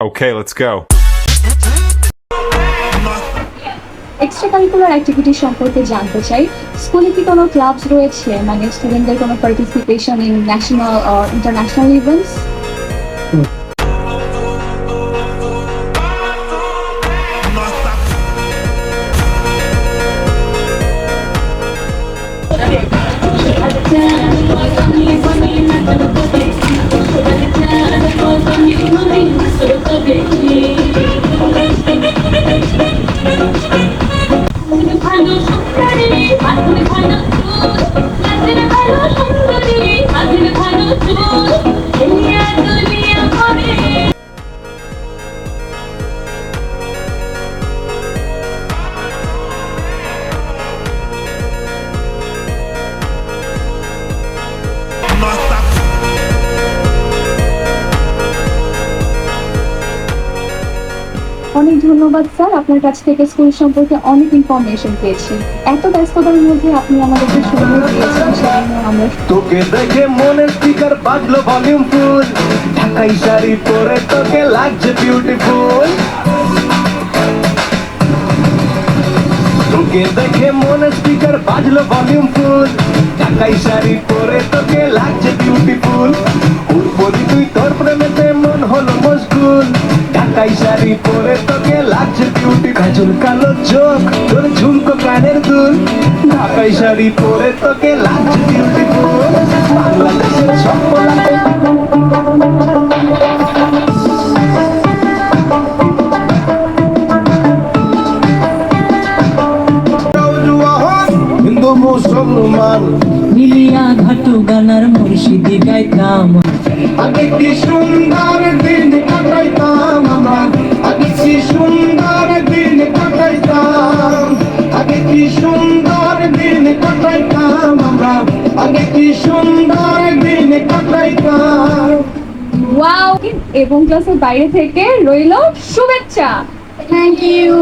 Okay, let's go. Extra curricular activity সম্পর্কে জানতে চাই স্কুলে কি কোনো ক্লাবস রয়েছে মানে স্টুডেন্টদের কোনো participation in national or international events ভালো সুন্দরী মাধুরী ভালো সুন্দরী মাধুরী ভালো চুল অনেক ধন্যবাদ, স্যার। আপনার কাছ থেকে স্কুল সম্পর্কে অনেক ইনফরমেশন পেয়েছি। এত ব্যস্ততার মধ্যে আপনি আমাদেরকে সময় দিয়েছেন তোকে দেখে মনের স্পিকার বাজলো ভলিউম ফুল ঢাকাই শাড়ি পরে তোকে লাগছে বিউটিফুল তোকে দেখে মনের স্পিকার বাজলো ভলিউম ফুল ঢাকাই শাড়ি পরে তোকে লাগছে বিউটিফুল লাগছে বিউটি কাজল কালো চোখ তোর ঝুমকো কানের দুল। ঢাকাই শাড়ি পরে তোকে লাগছে বিউটিফুল বাংলাদেশের হিন্দু মুসলমান। মিলিয়া ঘাটু গানার মুর্শিদি গাইতাম। আগে কি সুন্দর দিন কাটাইতাম? কি সুন্দর দিন কাটাইতাম আমরা। আগে কি সুন্দর দিন কাটাইতাম। ওয়াও এবং ক্লাসের বাইরে থেকে রইল শুভেচ্ছা। Thank you